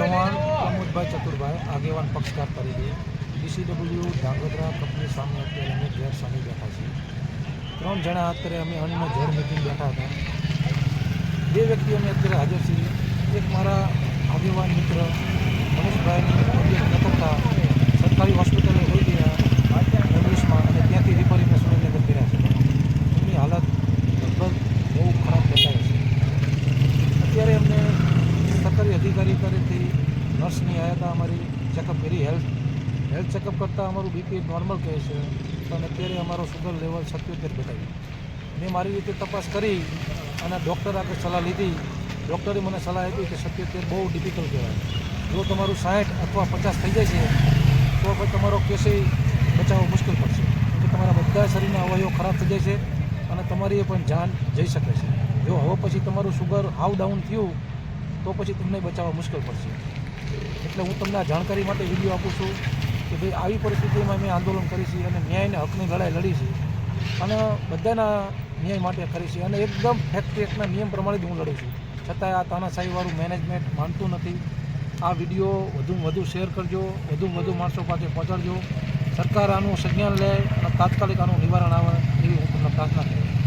ચૌહાણ પ્રમોદભાઈ ચતુરભાઈ, આગેવાન પક્ષકાર તરીકે ડીસીડબલ્યુ ધાંગધ્રા કંપની સામે અત્યારે અમે ઘેર સામે બેઠા છીએ. ત્રણ જણા અત્યારે અમે અન્ન ઝેર મિટિંગ બેઠા હતા. બે વ્યક્તિ અમે અત્યારે હાજર છીએ. સરકારી કરીથી નર્સની આવ્યા હતા અમારી ચેકઅપ કરી. હેલ્થ હેલ્થ ચેકઅપ કરતાં અમારું બીપી નોર્મલ કહે છે. પણ અત્યારે અમારો સુગર લેવલ સત્યોતેર બતાવ્યું મેં મારી રીતે તપાસ કરી અને ડૉક્ટર આગળ સલાહ લીધી. ડૉક્ટરે મને સલાહ આપી કે સત્યોતેર બહુ ડિફિકલ્ટ કહેવાય. જો તમારું સાઠ અથવા પચાસ થઈ જાય છે, તો પછી તમારો કેસે બચાવવો મુશ્કેલ પડશે. કે તમારા બધા શરીરના અવયવો ખરાબ થઈ જાય છે અને તમારી પણ જાન જઈ શકે છે. જો હવે પછી તમારું સુગર હાવ ડાઉન થયું તો પછી તમને બચાવવા મુશ્કેલ પડશે. એટલે હું તમને આ જાણકારી માટે વીડિયો આપું છું કે ભાઈ આવી પરિસ્થિતિમાં મેં આંદોલન કરી અને ન્યાયને હકની લડાઈ લડી છે અને બધાના ન્યાય માટે કરી અને એકદમ ફેક્ટરી એક્ટના નિયમ પ્રમાણે જ હું લડું છું. છતાંય આ તાનાશાહીવાળું મેનેજમેન્ટ માનતું નથી. આ વીડિયો વધુમાં વધુ શેર કરજો, વધુમાં વધુ માણસો પાસે પહોંચાડજો. સરકાર આનું સંજ્ઞાન લે અને તાત્કાલિક આનું નિવારણ આવે, એવી હું તમને પ્રાર્થના કરું